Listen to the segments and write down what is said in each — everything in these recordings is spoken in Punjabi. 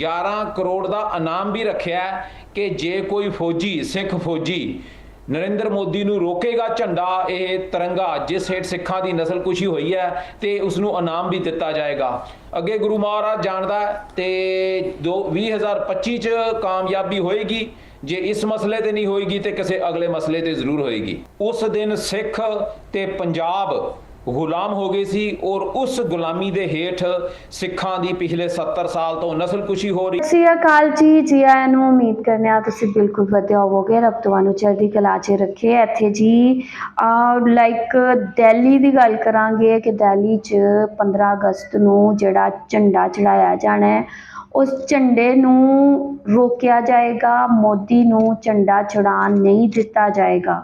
11 ਕਰੋੜ ਦਾ ਇਨਾਮ ਵੀ ਰੱਖਿਆ ਕਿ ਜੇ ਕੋਈ ਫੌਜੀ, ਸਿੱਖ ਫੌਜੀ ਨਰਿੰਦਰ ਮੋਦੀ ਨੂੰ ਰੋਕੇਗਾ ਝੰਡਾ, ਇਹ ਤਿਰੰਗਾ, ਜਿਸ ਹੇਠ ਸਿੱਖਾਂ ਦੀ ਨਸਲਕੁਸ਼ੀ ਹੋਈ ਹੈ ਤੇ ਉਸ ਨੂੰ ਇਨਾਮ ਵੀ ਦਿੱਤਾ ਜਾਏਗਾ। ਅੱਗੇ ਗੁਰੂ ਮਹਾਰਾਜ ਜਾਣਦਾ ਤੇ ਦੋ 2025 ਚ ਕਾਮਯਾਬੀ ਹੋਏਗੀ। ਜੇ ਇਸ ਮਸਲੇ ਤੇ ਨਹੀਂ ਹੋਏਗੀ ਤੇ ਕਿਸੇ ਅਗਲੇ ਮਸਲੇ ਤੇ ਜ਼ਰੂਰ ਹੋਏਗੀ। ਉਸ ਦਿਨ ਸਿੱਖ ਤੇ ਪੰਜਾਬ ਗੁਲਾਮ ਹੋ ਗਏ ਸੀ ਔਰ ਉਸ ਗੁਲਾਮੀ ਦੇ ਹੇਠ ਸਿੱਖਾਂ ਦੀ ਪਿਛਲੇ 70 ਸਾਲ ਤੋਂ ਨਸਲਕੁਸ਼ੀ ਹੋ ਰਹੀ ਸਤਿ ਅਕਾਲ ਜੀ ਜੀ ਆਇਆਂ ਨੂੰ ਉਮੀਦ ਕਰਨੇ ਆ ਤੁਸੀਂ ਬਿਲਕੁਲ ਵਧੀਆ ਹੋਵੋਗੇ। ਰੱਬ ਤੁਹਾਨੂੰ ਚੜ੍ਹਦੀ ਕਲਾ 'ਚ ਰੱਖੇ। ਇੱਥੇ ਜੀ ਲਾਈਕ ਦਿੱਲੀ ਦੀ ਗੱਲ ਕਰਾਂਗੇ ਕਿ ਦਿੱਲੀ 'ਚ 15 ਅਗਸਤ ਨੂੰ ਜਿਹੜਾ ਝੰਡਾ ਚੜਾਇਆ ਜਾਣਾ ਹੈ, ਉਸ ਝੰਡੇ ਨੂੰ ਰੋਕਿਆ ਜਾਏਗਾ, ਮੋਦੀ ਨੂੰ ਝੰਡਾ ਚੜਾਉਣ ਨਹੀਂ ਦਿੱਤਾ ਜਾਏਗਾ।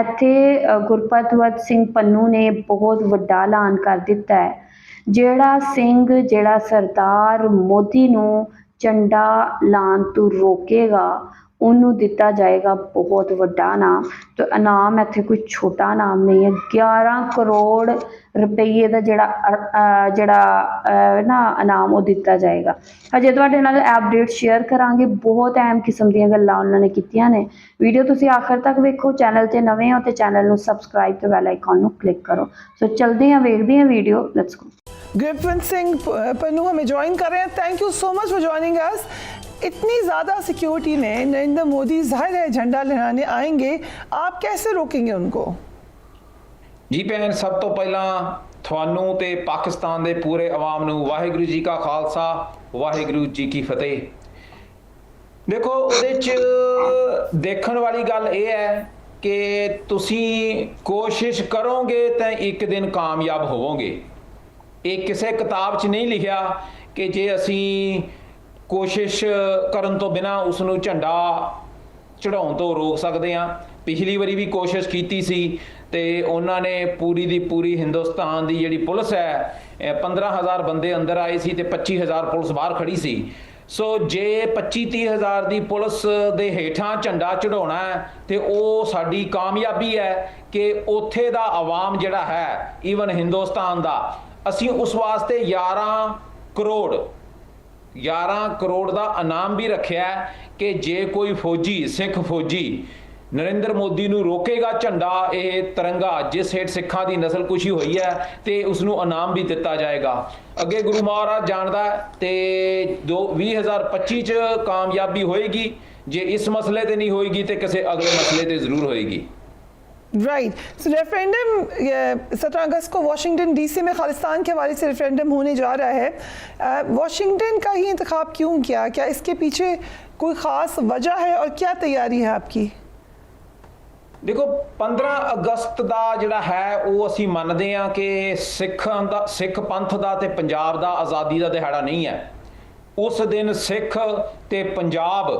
ਇੱਥੇ ਅ, ਗੁਰਪਤਵਤ ਸਿੰਘ ਪੰਨੂ ਨੇ ਬਹੁਤ ਵੱਡਾ ਐਲਾਨ ਕਰ ਦਿੱਤਾ ਹੈ। ਜਿਹੜਾ ਸਿੰਘ ਜਿਹੜਾ ਸਰਦਾਰ ਮੋਦੀ ਨੂੰ ਝੰਡਾ ਲਾਉਣ ਤੋਂ ਰੋਕੇਗਾ ਉਹਨੂੰ ਦਿੱਤਾ ਜਾਏਗਾ ਬਹੁਤ ਵੱਡਾ ਨਾਮ। ਤੇ ਇਨਾਮ ਇੱਥੇ ਕੋਈ ਛੋਟਾ ਨਾਮ ਨਹੀਂ ਹੈ। 11 ਕਰੋੜ ਰੁਪਏ ਦਾ ਜਿਹੜਾ ਜਿਹੜਾ ਨਾ ਇਨਾਮ ਉਹ ਦਿੱਤਾ ਜਾਏਗਾ। ਅਜੇ ਤੁਹਾਡੇ ਨਾਲ ਅਪਡੇਟ ਸ਼ੇਅਰ ਕਰਾਂਗੇ। ਬਹੁਤ ਅਹਿਮ ਕਿਸਮ ਦੀਆਂ ਗੱਲਾਂ ਉਹਨਾਂ ਨੇ ਕੀਤੀਆਂ ਨੇ। ਵੀਡੀਓ ਤੁਸੀਂ ਆਖਰ ਤੱਕ ਵੇਖੋ। ਚੈਨਲ ਤੇ ਨਵੇਂ ਹੋ ਤੇ ਚੈਨਲ ਨੂੰ ਸਬਸਕ੍ਰਾਈਬ ਤੇ ਵੈਲ ਆਈਕਨ ਨੂੰ ਕਲਿੱਕ ਕਰੋ। ਸੋ ਚਲਦੇ ਹਾਂ, ਵੇਖਦੇ ਹਾਂ video let's go Gurpreet Singh Pannu, ਹਮੇ ਜੁਆਇਨ ਕਰ ਰਹੇ ਹੈ। Thank you so much for joining us इतनी ज़्यादा सिक्योरिटी में नरेंद्र मोदी जाहिर है झंडा लहराने आएंगे आप कैसे रोकेंगे उनको ਜੀ ਭੈਣ ਸਭ ਤੋਂ ਪਹਿਲਾਂ ਤੁਹਾਨੂੰ ਤੇ ਪਾਕਿਸਤਾਨ ਦੇ ਪੂਰੇ ਆਵਾਮ ਨੂੰ ਵਾਹਿਗੁਰੂ ਜੀ ਕਾ ਖਾਲਸਾ ਵਾਹਿਗੁਰੂ ਜੀ ਕੀ ਫਤਿਹ ਦੇਖੋ ਉਹਦੇ ਚ ਦੇਖਣ ਵਾਲੀ ਗੱਲ ਇਹ ਹੈ ਕਿ ਤੁਸੀਂ ਕੋਸ਼ਿਸ਼ ਕਰੋਗੇ ਤਾਂ ਇੱਕ ਦਿਨ ਕਾਮਯਾਬ ਹੋਵੋਗੇ ਇਹ ਕਿਸੇ ਕਿਤਾਬ 'ਚ ਨਹੀਂ ਲਿਖਿਆ ਕਿ ਜੇ ਅਸੀਂ ਕੋਸ਼ਿਸ਼ ਕਰਨ ਤੋਂ ਬਿਨਾ ਉਸ ਨੂੰ ਝੰਡਾ ਚੜਾਉਣ ਤੋਂ ਰੋਕ ਸਕਦੇ ਹਾਂ। ਪਿਛਲੀ ਵਾਰੀ ਵੀ ਕੋਸ਼ਿਸ਼ ਕੀਤੀ ਸੀ ਤੇ ਉਹਨਾਂ ਨੇ ਪੂਰੀ ਦੀ ਪੂਰੀ ਹਿੰਦੁਸਤਾਨ ਦੀ ਜਿਹੜੀ ਪੁਲਿਸ ਹੈ, ਇਹ 15000 ਬੰਦੇ ਅੰਦਰ ਆਏ ਸੀ ਤੇ 25000 ਪੁਲਿਸ ਬਾਹਰ ਖੜੀ ਸੀ। ਸੋ ਜੇ 25 30000 ਦੀ ਪੁਲਿਸ ਦੇ ਹੇਠਾਂ ਝੰਡਾ ਚੜਾਉਣਾ ਹੈ ਤੇ ਉਹ ਸਾਡੀ ਕਾਮਯਾਬੀ ਹੈ ਕਿ ਉੱਥੇ ਦਾ ਆਵਾਮ ਜਿਹੜਾ ਹੈ ਈਵਨ ਹਿੰਦੁਸਤਾਨ ਦਾ, ਅਸੀਂ ਉਸ ਵਾਸਤੇ 11 ਕਰੋੜ 11 ਕਰੋੜ ਦਾ ਇਨਾਮ ਵੀ ਰੱਖਿਆ ਕਿ ਜੇ ਕੋਈ ਫੌਜੀ, ਸਿੱਖ ਫੌਜੀ ਨਰਿੰਦਰ ਮੋਦੀ ਨੂੰ ਰੋਕੇਗਾ ਝੰਡਾ, ਇਹ ਤਿਰੰਗਾ, ਜਿਸ ਹੇਠ ਸਿੱਖਾਂ ਦੀ ਨਸਲਕੁਸ਼ੀ ਹੋਈ ਹੈ ਤੇ ਉਸ ਨੂੰ ਇਨਾਮ ਵੀ ਦਿੱਤਾ ਜਾਏਗਾ। ਅੱਗੇ ਗੁਰੂ ਮਹਾਰਾਜ ਜਾਣਦਾ ਤੇ ਦੋ 2025 ਚ ਕਾਮਯਾਬੀ ਹੋਏਗੀ, ਜੇ ਇਸ ਮਸਲੇ ਤੇ ਨਹੀਂ ਹੋਏਗੀ ਤੇ ਕਿਸੇ ਅਗਲੇ ਮਸਲੇ ਤੇ ਜ਼ਰੂਰ ਹੋਏਗੀ। رائٹ سو ریفرینڈم سترہ اگست کو واشنگٹن ڈی سی میں خالصان کے حوالے سے ریفرینڈم ہونے جا رہا ہے واشنگٹن کا ہی انتخاب کیوں کیا کیا اس کے پیچھے کوئی خاص وجہ ہے اور کیا تیاری ہے آپ کی ਦੇਖੋ 15 ਅਗਸਤ ਦਾ ਜਿਹੜਾ ਹੈ ਉਹ ਅਸੀਂ ਮੰਨਦੇ ਆ کہ سکھ دا سکھ ਪੰਥ دا تے پنجاب دا ਆਜ਼ਾਦੀ دا ਦਿਹਾੜਾ نہیں ہے اس دن سکھ تے پنجاب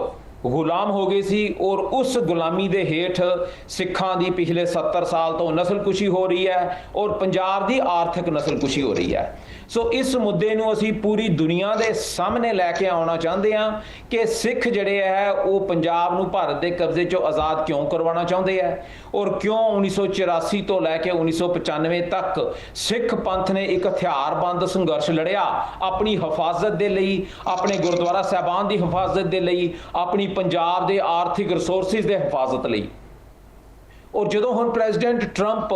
ਗੁਲਾਮ ਹੋ ਗਏ ਸੀ ਔਰ ਉਸ ਗੁਲਾਮੀ ਦੇ ਹੇਠ ਸਿੱਖਾਂ ਦੀ ਪਿਛਲੇ 70 ਸਾਲ ਤੋਂ ਨਸਲਕੁਸ਼ੀ ਹੋ ਰਹੀ ਹੈ ਔਰ ਪੰਜਾਬ ਦੀ ਆਰਥਿਕ ਨਸਲਕੁਸ਼ੀ ਹੋ ਰਹੀ ਹੈ। ਸੋ ਇਸ ਮੁੱਦੇ ਨੂੰ ਅਸੀਂ ਪੂਰੀ ਦੁਨੀਆ ਦੇ ਸਾਹਮਣੇ ਲੈ ਕੇ ਆਉਣਾ ਚਾਹੁੰਦੇ ਹਾਂ ਕਿ ਸਿੱਖ ਜਿਹੜੇ ਹੈ, ਉਹ ਪੰਜਾਬ ਨੂੰ ਭਾਰਤ ਦੇ ਕਬਜ਼ੇ ਚੋਂ ਆਜ਼ਾਦ ਕਿਉਂ ਕਰਵਾਉਣਾ ਚਾਹੁੰਦੇ ਹੈ? ਔਰ ਕਿਉਂ 1984 ਤੋਂ ਲੈ ਕੇ 1995 ਤੱਕ ਸਿੱਖ ਪੰਥ ਨੇ ਇੱਕ ਹਥਿਆਰਬੰਦ ਸੰਘਰਸ਼ ਲੜਿਆ? ਆਪਣੀ ਹਿਫਾਜ਼ਤ ਦੇ ਲਈ, ਆਪਣੇ ਗੁਰਦੁਆਰਾ ਸਾਹਿਬਾਨ ਦੀ ਹਿਫਾਜ਼ਤ ਦੇ ਲਈ, ਆਪਣੀ ਪੰਜਾਬ ਦੇ ਆਰਥਿਕ ਰਿਸੋਰਸਿਸ ਦੇ ਹਿਫਾਜ਼ਤ ਲਈ। ਔਰ ਜਦੋਂ ਹੁਣ ਪ੍ਰੈਜ਼ੀਡੈਂਟ ਟਰੰਪ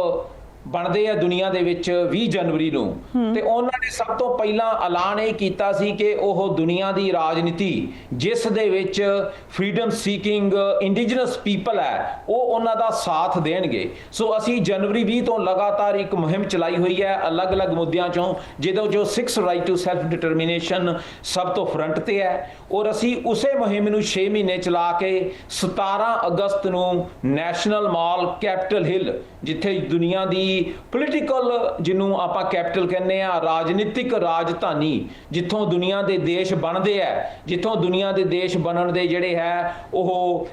ਬਣਦੇ ਆ ਦੁਨੀਆ ਦੇ ਵਿੱਚ 20 ਜਨਵਰੀ ਨੂੰ। ਤੇ ਉਹਨਾਂ ਨੇ ਸਭ ਤੋਂ ਪਹਿਲਾਂ ਐਲਾਨ ਇਹ ਕੀਤਾ ਸੀ ਕਿ ਉਹ ਦੁਨੀਆ ਦੀ ਰਾਜਨੀਤੀ ਜਿਸ ਦੇ ਵਿੱਚ ਫਰੀडम ਸੀਕਿੰਗ ਇੰਡੀਜਨਸ ਪੀਪਲ ਹੈ ਉਹ ਉਹਨਾਂ ਦਾ ਸਾਥ ਦੇਣਗੇ। ਸੋ ਅਸੀਂ ਜਨਵਰੀ 20 ਤੋਂ ਲਗਾਤਾਰ ਇੱਕ ਮੁਹਿੰਮ ਚਲਾਈ ਹੋਈ ਹੈ ਅਲੱਗ-ਅਲੱਗ ਮੁੱਦਿਆਂ ਚੋਂ ਜਿਹਦੇ ਜੋ 6 ਰਾਈਟ ਟੂ ਸੈਲਫ ਡਿਟਰਮੀਨੇਸ਼ਨ ਸਭ ਤੋਂ ਫਰੰਟ ਤੇ ਹੈ। ਔਰ ਅਸੀਂ ਉਸੇ ਮੁਹਿੰਮ ਨੂੰ 6 ਮਹੀਨੇ ਚਲਾ ਕੇ 17 ਅਗਸਤ ਨੂੰ ਨੈਸ਼ਨਲ ਮਾਲ ਕੈਪੀਟਲ ਹਿੱਲ ਜਿੱਥੇ ਦੁਨੀਆ ਦੀ ਪੋਲੀਟੀਕਲ ਜਿਹਨੂੰ ਆਪਾਂ ਕੈਪੀਟਲ ਕਹਿੰਦੇ ਆ ਰਾਜਨੀਤਿਕ ਰਾਜਧਾਨੀ, ਜਿੱਥੋਂ ਦੁਨੀਆ ਦੇ ਦੇਸ਼ ਬਣਦੇ ਆ, ਜਿੱਥੋਂ ਦੁਨੀਆ ਦੇ ਦੇਸ਼ ਬਣਨ ਦੇ ਜਿਹੜੇ ਹੈ, ਉਹ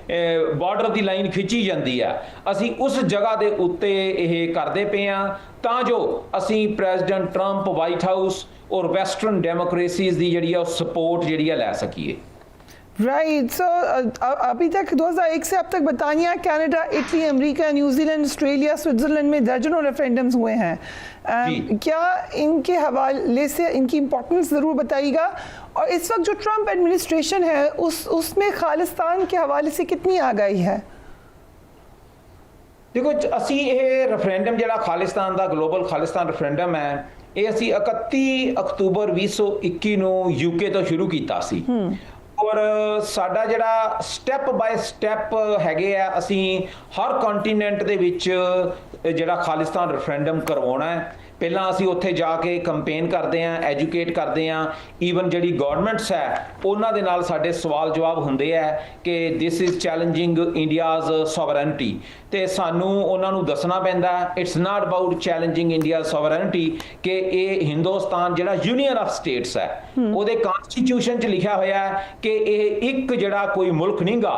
ਬਾਰਡਰ ਦੀ ਲਾਈਨ ਖਿੱਚੀ ਜਾਂਦੀ ਆ। ਅਸੀਂ ਉਸ ਜਗ੍ਹਾ ਦੇ ਉੱਤੇ ਇਹ ਕਰਦੇ ਪਏ ਆ ਤਾਂ ਜੋ ਅਸੀਂ ਪ੍ਰੈਜ਼ੀਡੈਂਟ ਟਰੰਪ ਵਾਈਟ ਹਾਊਸ ਔਰ ਵੈਸਟਰਨ ਡੈਮੋਕ੍ਰੇਸੀਜ਼ ਦੀ ਜਿਹੜੀ ਆ ਉਹ ਸਪੋਰਟ ਜਿਹੜੀ ਆ ਲੈ ਸਕੀਏ। رائٹ سو ابھی تک دو ہزار ایک سے اب تک برطانیہ کینیڈا اٹلی امریکہ نیوزی لینڈ آسٹریلیا سوئٹزرلینڈ میں درجنوں ریفرینڈمز ہوئے ہیں۔ um, کیا ان کے حوالے سے ان کی امپورٹنس ضرور بتائیے گا؟ اور اس وقت جو ٹرمپ ایڈمنسٹریشن ہے اس اس میں خالستان کے حوالے سے کتنی آگاہی ہے؟ ਦੇਖੋ ਅਸੀਂ ਇਹ ਰੈਫਰੈਂਡਮ ਜਿਹੜਾ ਖਾਲਿਸਤਾਨ ਦਾ ਗਲੋਬਲ ਖਾਲਿਸਤਾਨ ਰੈਫਰੈਂਡਮ ਹੈ ਇਹ ਅਸੀਂ 31 ਅਕਤੂਬਰ 2021 ਨੂੰ ਯੂਕੇ تو شروع ਕੀਤਾ ਸੀ ਔਰ ਸਾਡਾ ਜਿਹੜਾ ਸਟੈਪ ਬਾਈ ਸਟੈਪ ਹੈਗੇ ਆ, ਅਸੀਂ ਹਰ ਕੰਟੀਨੈਂਟ ਦੇ ਵਿੱਚ ਜਿਹੜਾ ਖਾਲਿਸਤਾਨ ਰੈਫਰੈਂਡਮ ਕਰਵਾਉਣਾ ਹੈ। ਪਹਿਲਾਂ ਅਸੀਂ ਉੱਥੇ ਜਾ ਕੇ ਕੰਪੇਨ ਕਰਦੇ ਆਂ ਐਜੂਕੇਟ ਕਰਦੇ ਆਂ ਈਵਨ ਜਿਹੜੀ ਗਵਰਨਮੈਂਟਸ ਹੈ ਉਹਨਾਂ ਦੇ ਨਾਲ ਸਾਡੇ ਸਵਾਲ ਜਵਾਬ ਹੁੰਦੇ ਆ ਕਿ this is challenging India's sovereignty ਤੇ ਸਾਨੂੰ ਉਹਨਾਂ ਨੂੰ ਦੱਸਣਾ ਪੈਂਦਾ it's not about challenging India sovereignty ਕਿ ਇਹ ਹਿੰਦੁਸਤਾਨ ਜਿਹੜਾ ਯੂਨੀਅਨ ਆਫ ਸਟੇਟਸ ਹੈ ਉਹਦੇ ਕਨਸਟੀਟਿਊਸ਼ਨ 'ਚ ਲਿਖਿਆ ਹੋਇਆ ਹੈ ਕਿ ਇਹ ਇੱਕ ਜਿਹੜਾ ਕੋਈ ਮੁਲਕ ਨਹੀਂਗਾ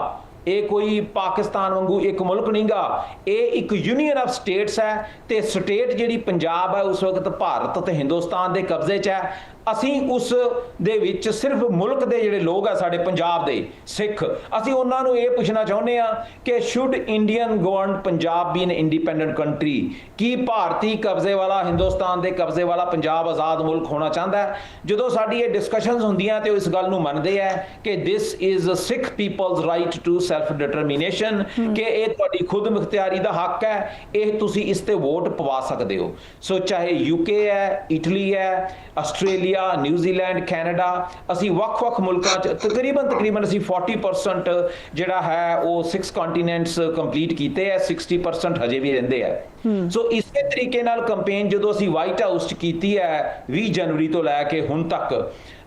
ਇਹ ਕੋਈ ਪਾਕਿਸਤਾਨ ਵਾਂਗੂ ਇੱਕ ਮੁਲਕ ਨਹੀਂਗਾ। ਇਹ ਇੱਕ ਯੂਨੀਅਨ ਆਫ ਸਟੇਟਸ ਹੈ ਤੇ ਸਟੇਟ ਜਿਹੜੀ ਪੰਜਾਬ ਹੈ, ਉਸ ਵਕਤ ਭਾਰਤ ਤੇ ਹਿੰਦੁਸਤਾਨ ਦੇ ਕਬਜ਼ੇ 'ਚ ਹੈ। ਅਸੀਂ ਉਸ ਦੇ ਵਿੱਚ ਸਿਰਫ ਮੁਲਕ ਦੇ ਜਿਹੜੇ ਲੋਕ ਆ, ਸਾਡੇ ਪੰਜਾਬ ਦੇ ਸਿੱਖ। ਅਸੀਂ ਉਹਨਾਂ ਨੂੰ ਇਹ ਪੁੱਛਣਾ ਚਾਹੁੰਦੇ ਆ ਕਿ should Indian governed Punjab be an independent country ਕੀ ਭਾਰਤੀ ਕਬਜ਼ੇ ਵਾਲਾ, ਹਿੰਦੁਸਤਾਨ ਦੇ ਕਬਜ਼ੇ ਵਾਲਾ ਪੰਜਾਬ ਆਜ਼ਾਦ ਮੁਲਕ ਹੋਣਾ ਚਾਹੁੰਦਾ ਹੈ? ਜਦੋਂ ਸਾਡੀ ਇਹ ਡਿਸਕਸ਼ਨਸ ਹੁੰਦੀਆਂ ਤੇ ਉਹ ਇਸ ਗੱਲ ਨੂੰ ਮੰਨਦੇ ਆ ਕਿ this is Sikh people's right to self determination ਕਿ ਇਹ ਤੁਹਾਡੀ ਖੁਦ ਮੁਖਤਿਆਰੀ ਦਾ ਹੱਕ ਹੈ ਇਹ ਤੁਸੀਂ ਇਸ ਤੇ ਵੋਟ ਪਵਾ ਸਕਦੇ ਹੋ। ਸੋ ਚਾਹੇ ਯੂਕੇ ਹੈ ਇਟਲੀ ਹੈ ਆਸਟ੍ਰੇਲੀਆ ਨਿਊਜ਼ੀਲੈਂਡ ਕੈਨੇਡਾ ਅਸੀਂ ਵੱਖ-ਵੱਖ ਮੁਲਕਾਂ 'ਚ ਤਕਰੀਬਨ ਤਕਰੀਬਨ ਅਸੀਂ 40% ਜਿਹੜਾ ਹੈ ਉਹ 6 ਕੰਟੀਨੈਂਟਸ ਕੰਪਲੀਟ ਕੀਤੇ ਹੈ 60% ਹਜੇ ਵੀ ਰਹਿੰਦੇ ਆ ਸੋ ਇਸੇ ਤਰੀਕੇ ਨਾਲ ਕੰਪੇਨ ਜਦੋਂ ਅਸੀਂ ਵਾਈਟ ਹਾਊਸ 'ਚ ਕੀਤੀ ਹੈ 20 ਜਨਵਰੀ ਤੋਂ ਲੈ ਕੇ ਹੁਣ ਤੱਕ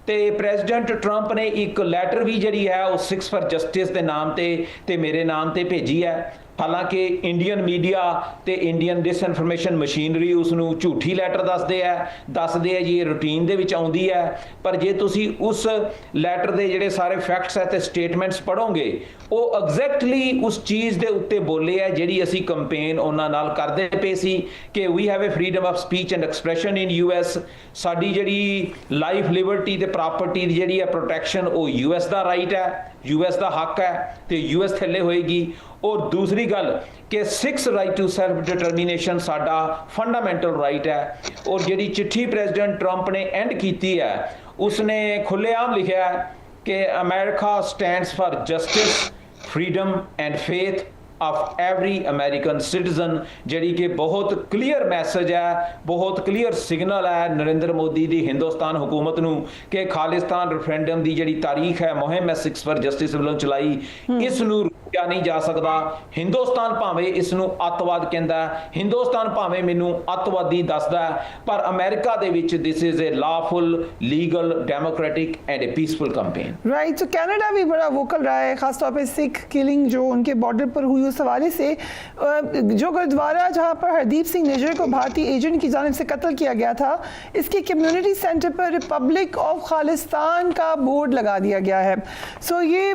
ਤੇ ਪ੍ਰੈਜ਼ੀਡੈਂਟ ਟਰੰਪ ਨੇ ਇੱਕ ਲੈਟਰ ਵੀ ਜਿਹੜੀ ਹੈ ਉਹ 6 ਫॉर ਜਸਟਿਸ ਦੇ ਨਾਮ ਤੇ ਤੇ ਮੇਰੇ ਨਾਮ ਤੇ ਭੇਜੀ ਹੈ। ਹਾਲਾਂਕਿ ਇੰਡੀਅਨ ਮੀਡੀਆ ਤੇ ਇੰਡੀਅਨ ਡਿਸਇਨਫੋਰਮੇਸ਼ਨ ਮਸ਼ੀਨਰੀ ਉਸ ਨੂੰ ਝੂਠੀ ਲੈਟਰ ਦੱਸਦੇ ਆ ਦੱਸਦੇ ਆ ਜੀ, ਇਹ ਰੂਟੀਨ ਦੇ ਵਿੱਚ ਆਉਂਦੀ ਹੈ ਪਰ ਜੇ ਤੁਸੀਂ ਉਸ ਲੈਟਰ ਦੇ ਜਿਹੜੇ ਸਾਰੇ ਫੈਕਟਸ ਹੈ ਤੇ ਸਟੇਟਮੈਂਟਸ ਪੜੋਗੇ ਉਹ ਐਗਜ਼ੈਕਟਲੀ ਉਸ ਚੀਜ਼ ਦੇ ਉੱਤੇ ਬੋਲੇ ਆ ਜਿਹੜੀ ਅਸੀਂ ਕੰਪੇਨ ਉਹਨਾਂ ਨਾਲ ਕਰਦੇ ਪਏ ਸੀ ਕਿ we have a freedom of speech and expression in US ਸਾਡੀ ਜਿਹੜੀ ਲਾਈਫ ਲਿਬਰਟੀ ਤੇ ਪ੍ਰਾਪਰਟੀ ਦੀ ਜਿਹੜੀ ਹੈ ਪ੍ਰੋਟੈਕਸ਼ਨ ਉਹ ਯੂਐਸ ਦਾ ਰਾਈਟ ਹੈ ਯੂਐਸ ਦਾ ਹੱਕ ਹੈ ਤੇ ਯੂਐਸ ਥੱਲੇ ਹੋਏਗੀ। ਔਰ ਦੂਸਰੀ ਗੱਲ ਕਿ six right to self determination ਸਾਡਾ ਫੰਡਾਮੈਂਟਲ ਰਾਈਟ ਹੈ। ਔਰ ਜਿਹੜੀ ਚਿੱਠੀ ਪ੍ਰੈਜ਼ੀਡੈਂਟ ਟਰੰਪ ਨੇ ਐਂਡ ਕੀਤੀ ਹੈ ਉਸਨੇ ਖੁੱਲੇਆਮ ਲਿਖਿਆ ਹੈ ਕਿ America stands for justice freedom and faith of every American citizen ਜਿਹੜੀ ਕਿ ਬਹੁਤ ਕਲੀਅਰ ਮੈਸੇਜ ਹੈ ਬਹੁਤ ਕਲੀਅਰ ਸਿਗਨਲ ਹੈ ਨਰਿੰਦਰ ਮੋਦੀ ਦੀ ਹਿੰਦੁਸਤਾਨ ਹਕੂਮਤ ਨੂੰ ਕਿ ਖਾਲਿਸਤਾਨ ਰੈਫਰੈਂਡਮ ਦੀ ਜਿਹੜੀ ਤਾਰੀਖ ਹੈ ਮੁਹਿੰਮ ਹੈ ਸਿਕਸ ਫਾਰ ਜਸਟਿਸ ਵੱਲੋਂ ਚਲਾਈ ਇਸ ਨੂੰ ਰੋਕਿਆ ਨਹੀਂ ਜਾ ਸਕਦਾ। ਹਿੰਦੁਸਤਾਨ ਭਾਵੇਂ ਇਸ ਨੂੰ ਅੱਤਵਾਦ ਕਹਿੰਦਾ ਹੈ। ਹਿੰਦੁਸਤਾਨ ਭਾਵੇਂ ਮੈਨੂੰ ਅੱਤਵਾਦੀ ਦੱਸਦਾ ہے پر امریکہ دے ਵਿੱਚ this is a lawful legal democratic and a peaceful campaign right so Canada بھی بڑا ووکل رہا ہے خاص طور پہ سکھ کلنگ جو ان کے بارڈر پر ہوئی اس حوالے سے جو گردوارہ جہاں پر ہردیپ سنگھ نجر کو بھارتی ایجنٹ کی جانب سے قتل کیا گیا تھا اس کی کمیونٹی سینٹر پر ریپبلک آف خالستان کا بورڈ لگا دیا گیا ہے سو so یہ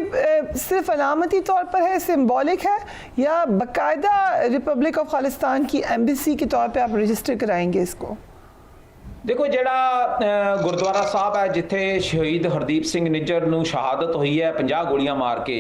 صرف علامتی طور پر ہے سمبولک ہے، یا باقاعدہ ریپبلک آف خالستان کی ایمبیسی کے طور پہ آپ رجسٹر کرائیں گے اس کو؟ دیکھو ਜਿਹੜਾ گردوارہ صاحب ہے ਜਿੱਥੇ شہید ਹਰਦੀਪ سنگھ نجر نو شہادت ہوئی ہے 50 ਗੋਲੀਆਂ مار کے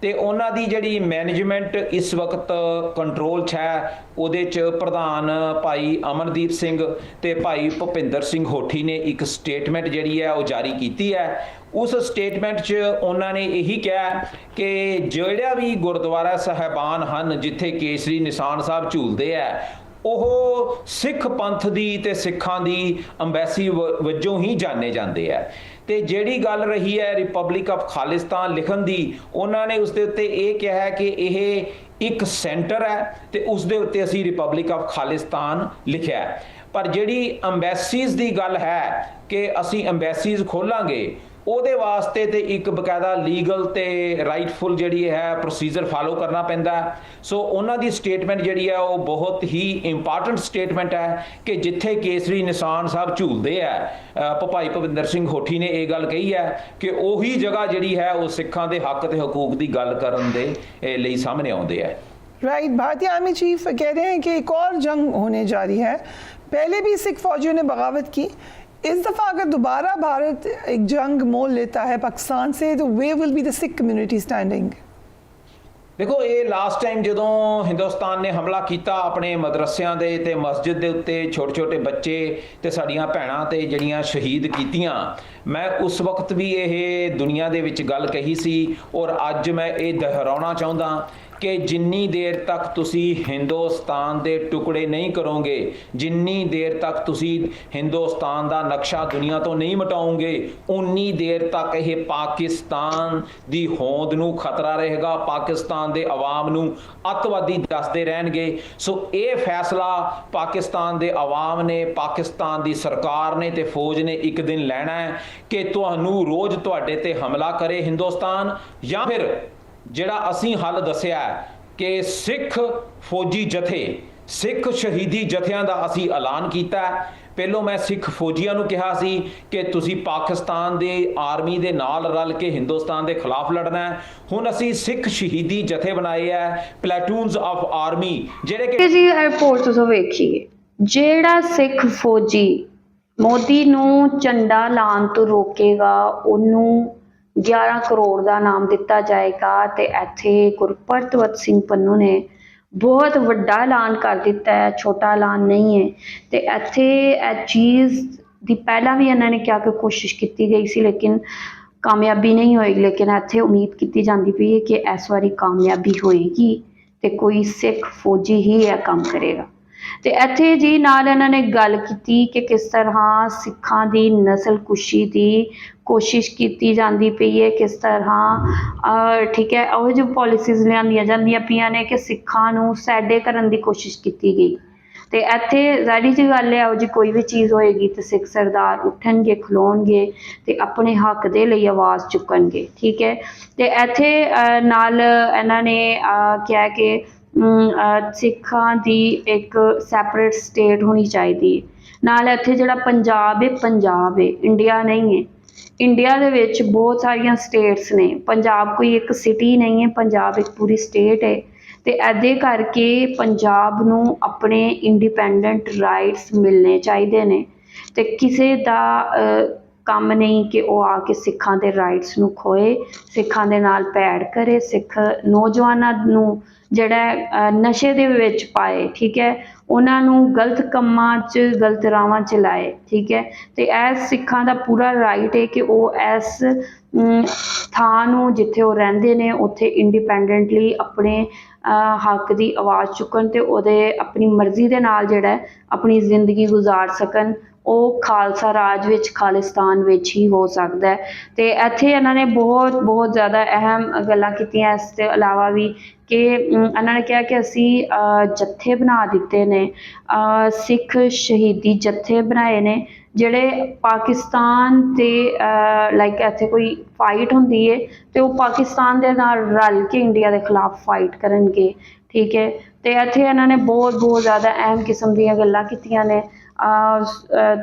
ਤੇ ਉਹਨਾਂ ਦੀ ਜਿਹੜੀ ਮੈਨੇਜਮੈਂਟ ਇਸ ਵਕਤ ਕੰਟਰੋਲ 'ਚ ਹੈ, ਉਹਦੇ 'ਚ ਪ੍ਰਧਾਨ ਭਾਈ ਅਮਨਦੀਪ ਸਿੰਘ ਤੇ ਭਾਈ ਭੁਪਿੰਦਰ ਸਿੰਘ ਹੋਠੀ ਨੇ ਇੱਕ ਸਟੇਟਮੈਂਟ ਜਿਹੜੀ ਹੈ, ਉਹ ਜਾਰੀ ਕੀਤੀ ਹੈ। ਉਸ ਸਟੇਟਮੈਂਟ 'ਚ ਉਹਨਾਂ ਨੇ ਇਹੀ ਕਿਹਾ ਕਿ ਜਿਹੜਾ ਵੀ ਗੁਰਦੁਆਰਾ ਸਾਹਿਬਾਨ ਹਨ, ਜਿੱਥੇ ਕੇਸਰੀ ਨਿਸ਼ਾਨ ਸਾਹਿਬ ਝੂਲਦੇ ਆ ਉਹ ਸਿੱਖ ਪੰਥ ਦੀ ਤੇ ਸਿੱਖਾਂ ਦੀ ਅੰਬੈਸੀ ਵ- ਵਜੋਂ ਹੀ ਜਾਣੇ ਜਾਂਦੇ ਆ ਤੇ ਜਿਹੜੀ ਗੱਲ ਰਹੀ ਹੈ ਰਿਪਬਲਿਕ ਆਫ ਖਾਲਿਸਤਾਨ ਲਿਖਣ ਦੀ, ਉਹਨਾਂ ਨੇ ਉਸ ਦੇ ਉੱਤੇ ਇਹ ਕਿਹਾ ਹੈ ਕਿ ਇਹ ਇੱਕ ਸੈਂਟਰ ਹੈ ਤੇ ਉਸ ਦੇ ਉੱਤੇ ਅਸੀਂ ਰਿਪਬਲਿਕ ਆਫ ਖਾਲਿਸਤਾਨ ਲਿਖਿਆ ਪਰ ਜਿਹੜੀ ਅੰਬੈਸੀਜ਼ ਦੀ ਗੱਲ ਹੈ ਕਿ ਅਸੀਂ ਅੰਬੈਸੀਜ਼ ਖੋਲਾਂਗੇ ਉਹਦੇ ਵਾਸਤੇ ਤੇ ਇੱਕ ਬਕਾਇਦਾ ਲੀਗਲ ਤੇ ਰਾਈਟਫੁਲ ਜਿਹੜੀ ਹੈ ਪ੍ਰੋਸੀਜਰ ਫਾਲੋ ਕਰਨਾ ਪੈਂਦਾ ਹੈ। ਸੋ ਉਹਨਾਂ ਦੀ ਸਟੇਟਮੈਂਟ ਜਿਹੜੀ ਹੈ ਉਹ ਬਹੁਤ ਹੀ ਇੰਪੋਰਟੈਂਟ ਸਟੇਟਮੈਂਟ ਹੈ ਕਿ ਜਿੱਥੇ ਕੇਸਰੀ ਨਿਸ਼ਾਨ ਸਾਹਿਬ ਝੂਲਦੇ ਆ ਅ, ਭਾਈ ਭਵਿੰਦਰ ਸਿੰਘ ਹੋਠੀ ਨੇ ਇਹ ਗੱਲ ਕਹੀ ਹੈ ਕਿ ਉਹੀ ਜਗ੍ਹਾ ਜਿਹੜੀ ਹੈ ਉਹ ਸਿੱਖਾਂ ਦੇ ਹੱਕ ਤੇ ਹਕੂਕ ਦੀ ਗੱਲ ਕਰਨ ਦੇ ਅ, ਲਈ ਸਾਹਮਣੇ ਆਉਂਦੇ ਆ राइट भारतीय आर्मी चीफ कह रहे हैं कि एक और जंग होने जा रही है पहले भी सिख फौजियों ने बगावत की इस दफ़ा अगर दोबारा भारत एक जंग मोल लेता है पाकिस्तान से तो वे will be the Sikh community standing ਦੇਖੋ ਇਹ ਲਾਸਟ ਟਾਈਮ ਜਦੋਂ ਹਿੰਦੁਸਤਾਨ ਨੇ ਹਮਲਾ ਕੀਤਾ ਆਪਣੇ ਮਦਰਸਿਆਂ ਦੇ ਤੇ ਮਸਜਿਦ ਦੇ ਉੱਤੇ ਛੋਟੇ ਛੋਟੇ ਬੱਚੇ ਤੇ ਸਾਡੀਆਂ ਭੈਣਾਂ ਤੇ ਜਿਹੜੀਆਂ ਸ਼ਹੀਦ ਕੀਤੀਆਂ ਮੈਂ ਉਸ ਵਕਤ ਵੀ ਇਹ ਦੁਨੀਆ ਦੇ ਵਿੱਚ ਗੱਲ ਕਹੀ ਸੀ ਔਰ ਅੱਜ ਮੈਂ ਇਹ ਦੁਹਰਾਉਣਾ ਚਾਹੁੰਦਾ ਕਿ ਜਿੰਨੀ ਦੇਰ ਤੱਕ ਤੁਸੀਂ ਹਿੰਦੁਸਤਾਨ ਦੇ ਟੁਕੜੇ ਨਹੀਂ ਕਰੋਗੇ, ਜਿੰਨੀ ਦੇਰ ਤੱਕ ਤੁਸੀਂ ਹਿੰਦੁਸਤਾਨ ਦਾ ਨਕਸ਼ਾ ਦੁਨੀਆ ਤੋਂ ਨਹੀਂ ਮਿਟਾਓਗੇ ਉਨੀ ਦੇਰ ਤੱਕ ਇਹ ਪਾਕਿਸਤਾਨ ਦੀ ਹੋਂਦ ਨੂੰ ਖਤਰਾ ਰਹੇਗਾ, ਪਾਕਿਸਤਾਨ ਦੇ ਆਵਾਮ ਨੂੰ ਅੱਤਵਾਦੀ ਦੱਸਦੇ ਰਹਿਣਗੇ। ਸੋ ਇਹ ਫੈਸਲਾ ਪਾਕਿਸਤਾਨ ਦੇ ਆਵਾਮ ਨੇ, ਪਾਕਿਸਤਾਨ ਦੀ ਸਰਕਾਰ ਨੇ ਤੇ ਫੌਜ ਨੇ ਇੱਕ ਦਿਨ ਲੈਣਾ ਹੈ। ਕਿ ਤੁਹਾਨੂੰ ਰੋਜ਼ ਤੁਹਾਡੇ ਤੇ ਹਮਲਾ ਕਰੇ ਹਿੰਦੁਸਤਾਨ ਜਾਂ ਫਿਰ ਜਿਹੜਾ ਅਸੀਂ ਹੱਲ ਦੱਸਿਆ ਕਿ ਸਿੱਖ ਫੌਜੀ ਜਥੇ, ਸਿੱਖ ਸ਼ਹੀਦੀ ਜਥਿਆਂ ਦਾ ਅਸੀਂ ਐਲਾਨ ਕੀਤਾ ਪਹਿਲੋਂ ਮੈਂ ਸਿੱਖ ਫੌਜੀਆਂ ਨੂੰ ਕਿਹਾ ਸੀ ਕਿ ਤੁਸੀਂ ਪਾਕਿਸਤਾਨ ਦੇ ਆਰਮੀ ਦੇ ਨਾਲ ਰਲ ਕੇ ਹਿੰਦੁਸਤਾਨ ਦੇ ਖਿਲਾਫ ਲੜਨਾ ਹੈ। ਹੁਣ ਅਸੀਂ ਸਿੱਖ ਸ਼ਹੀਦੀ ਜਥੇ ਬਣਾਏ ਹੈ, ਪਲੈਟੂਨਸ ਆਫ ਆਰਮੀ, ਜਿਹੜੇ ਕਿ ਜੀ ਰਿਪੋਰਟ ਤੁਸੀਂ ਵੇਖੀਏ। ਜਿਹੜਾ ਸਿੱਖ ਫੌਜੀ ਮੋਦੀ ਨੂੰ ਝੰਡਾ ਲਾਉਣ ਤੋਂ ਰੋਕੇਗਾ, ਉਹਨੂੰ 11 ਕਰੋੜ ਦਾ ਨਾਮ ਦਿੱਤਾ ਜਾਏਗਾ ਤੇ ਇੱਥੇ ਗੁਰਪ੍ਰਤਵਤ ਸਿੰਘ ਪੰਨੂ ਨੇ ਬਹੁਤ ਵੱਡਾ ਐਲਾਨ ਕਰ ਦਿੱਤਾ ਹੈ, ਛੋਟਾ ਐਲਾਨ ਨਹੀਂ ਹੈ ਤੇ ਇੱਥੇ ਇਹ ਚੀਜ਼ ਦੀ ਪਹਿਲਾਂ ਵੀ ਇਹਨਾਂ ਨੇ ਕਿਹਾ ਕਿ ਕੋਸ਼ਿਸ਼ ਕੀਤੀ ਗਈ ਸੀ, ਲੇਕਿਨ ਕਾਮਯਾਬੀ ਨਹੀਂ ਹੋਏਗੀ ਲੇਕਿਨ ਇੱਥੇ ਉਮੀਦ ਕੀਤੀ ਜਾਂਦੀ ਪਈ ਹੈ ਕਿ ਇਸ ਵਾਰੀ ਕਾਮਯਾਬੀ ਹੋਏਗੀ ਤੇ ਕੋਈ ਸਿੱਖ ਫੌਜੀ ਹੀ ਇਹ ਕੰਮ ਕਰੇਗਾ। ਤੇ ਇੱਥੇ ਜੀ ਨਾਲ ਇਹਨਾਂ ਨੇ ਗੱਲ ਕੀਤੀ ਕਿ ਕਿਸ ਤਰ੍ਹਾਂ ਸਿੱਖਾਂ ਦੀ ਨਸਲ ਦੀ ਕੋਸ਼ਿਸ਼ ਕੀਤੀ ਜਾਂਦੀ ਪਈ ਹੈ ਕਿਸ ਤਰ੍ਹਾਂ ਠੀਕ ਹੈ ਉਹ ਜੋ ਪਾਲਿਸੀਜ਼ ਲਿਆਂਦੀਆਂ ਜਾਂਦੀਆਂ ਪਈਆਂ ਨੇ ਕਿ ਸਿੱਖਾਂ ਨੂੰ ਸੈਡੇ ਕਰਨ ਦੀ ਕੋਸ਼ਿਸ਼ ਕੀਤੀ ਗਈ। ਤੇ ਇੱਥੇ ਜ਼ਾਹਰੀ ਜੀ ਗੱਲ ਹੈ ਉਹ ਜੀ ਕੋਈ ਵੀ ਚੀਜ਼ ਹੋਏਗੀ ਤੇ ਸਿੱਖ ਸਰਦਾਰ ਉੱਠਣਗੇ ਖਲੋਣਗੇ ਤੇ ਆਪਣੇ ਹੱਕ ਦੇ ਲਈ ਆਵਾਜ਼ ਚੁੱਕਣਗੇ ਠੀਕ ਹੈ। ਤੇ ਇੱਥੇ ਅਹ, ਨਾਲ ਇਹਨਾਂ ਨੇ ਅਹ, ਕਿਹਾ ਕਿ ਸਿੱਖਾਂ ਦੀ ਇੱਕ ਸੈਪਰੇਟ ਸਟੇਟ ਹੋਣੀ ਚਾਹੀਦੀ ਹੈ। ਨਾਲ ਇੱਥੇ ਜਿਹੜਾ ਪੰਜਾਬ ਹੈ ਪੰਜਾਬ ਹੈ ਇੰਡੀਆ ਨਹੀਂ ਹੈ। ਇੰਡੀਆ ਦੇ ਵਿੱਚ ਬਹੁਤ ਸਾਰੀਆਂ ਸਟੇਟਸ ਨੇ। ਪੰਜਾਬ ਕੋਈ ਇੱਕ ਸਿਟੀ ਨਹੀਂ ਹੈ, ਪੰਜਾਬ ਇੱਕ ਪੂਰੀ ਸਟੇਟ ਹੈ। ਤੇ ਇਹਦੇ ਕਰਕੇ ਪੰਜਾਬ ਨੂੰ ਆਪਣੇ ਇੰਡੀਪੈਂਡੈਂਟ ਰਾਈਟਸ ਮਿਲਣੇ ਚਾਹੀਦੇ ਨੇ। ਤੇ ਕਿਸੇ ਦਾ ਕੰਮ ਨਹੀਂ ਕਿ ਉਹ ਆ ਕੇ ਸਿੱਖਾਂ ਦੇ ਰਾਈਟਸ ਨੂੰ ਖੋਏ, ਸਿੱਖਾਂ ਦੇ ਨਾਲ ਭੈੜ ਕਰੇ, ਸਿੱਖ ਨੌਜਵਾਨਾਂ ਨੂੰ ਜਿਹੜਾ ਨਸ਼ੇ ਦੇ ਵਿੱਚ ਪਾਏ, ਠੀਕ ਹੈ? ਉਹਨਾਂ ਨੂੰ ਗਲਤ ਕੰਮਾਂ 'ਚ, ਗਲਤ ਰਾਹਾਂ 'ਚ ਲਾਏ, ਠੀਕ ਹੈ? ਅਤੇ ਇਹ ਸਿੱਖਾਂ ਦਾ ਪੂਰਾ ਰਾਈਟ ਹੈ ਕਿ ਉਹ ਇਸ ਥਾਂ ਨੂੰ ਜਿੱਥੇ ਉਹ ਰਹਿੰਦੇ ਨੇ, ਉੱਥੇ ਇੰਡੀਪੈਂਡੈਂਟਲੀ ਆਪਣੇ ਹੱਕ ਦੀ ਆਵਾਜ਼ ਚੁੱਕਣ ਅਤੇ ਉਹਦੇ ਆਪਣੀ ਮਰਜ਼ੀ ਦੇ ਨਾਲ ਜਿਹੜਾ ਆਪਣੀ ਜ਼ਿੰਦਗੀ ਗੁਜ਼ਾਰ ਸਕਣ। ਉਹ ਖਾਲਸਾ ਰਾਜ ਵਿੱਚ, ਖਾਲਿਸਤਾਨ ਵਿੱਚ ਹੀ ਹੋ ਸਕਦਾ ਹੈ। ਤੇ ਇੱਥੇ ਇਹਨਾਂ ਨੇ ਬਹੁਤ ਬਹੁਤ ਜ਼ਿਆਦਾ ਅਹਿਮ ਗੱਲਾਂ ਕੀਤੀਆਂ। ਇਸ ਤੋਂ ਇਲਾਵਾ ਵੀ ਕਿ ਇਹਨਾਂ ਨੇ ਕਿਹਾ ਕਿ ਅਸੀਂ ਜੱਥੇ ਬਣਾ ਦਿੱਤੇ ਨੇ। ਸਿੱਖ ਸ਼ਹੀਦੀ ਜੱਥੇ ਬਣਾਏ ਨੇ, ਜਿਹੜੇ ਪਾਕਿਸਤਾਨ ਤੇ ਲਾਈਕ ਇੱਥੇ ਕੋਈ ਫਾਈਟ ਹੁੰਦੀ ਹੈ ਅਤੇ ਉਹ ਪਾਕਿਸਤਾਨ ਦੇ ਨਾਲ ਰਲ ਕੇ ਇੰਡੀਆ ਦੇ ਖਿਲਾਫ ਫਾਈਟ ਕਰਨਗੇ। ਠੀਕ ਹੈ ਅਤੇ ਇੱਥੇ ਇਹਨਾਂ ਨੇ ਬਹੁਤ ਬਹੁਤ ਜ਼ਿਆਦਾ ਅਹਿਮ ਕਿਸਮ ਦੀਆਂ ਗੱਲਾਂ ਕੀਤੀਆਂ ਨੇ।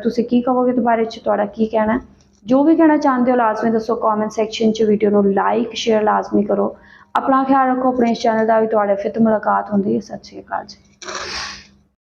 ਤੁਸੀਂ ਕੀ ਕਹੋਗੇ ਇਸ ਬਾਰੇ ਚ? ਤੁਹਾਡਾ ਕੀ ਕਹਿਣਾ ਜੋ ਵੀ ਕਹਿਣਾ ਚਾਹੁੰਦੇ ਹੋ ਲਾਜ਼ਮੀ ਦੱਸੋ ਕਮੈਂਟ ਸੈਕਸ਼ਨ 'ਚ ਵੀਡੀਓ ਨੂੰ ਲਾਈਕ ਸ਼ੇਅਰ ਲਾਜ਼ਮੀ ਕਰੋ। ਆਪਣਾ ਖਿਆਲ ਰੱਖੋ, ਆਪਣੇ ਚੈਨਲ ਦਾ ਵੀ ਤੁਹਾਡੇ ਫਿਰ ਤੋਂ ਮੁਲਾਕਾਤ ਹੁੰਦੀ ਹੈ। ਸਤਿ ਸ਼੍ਰੀ ਅਕਾਲ ਜੀ।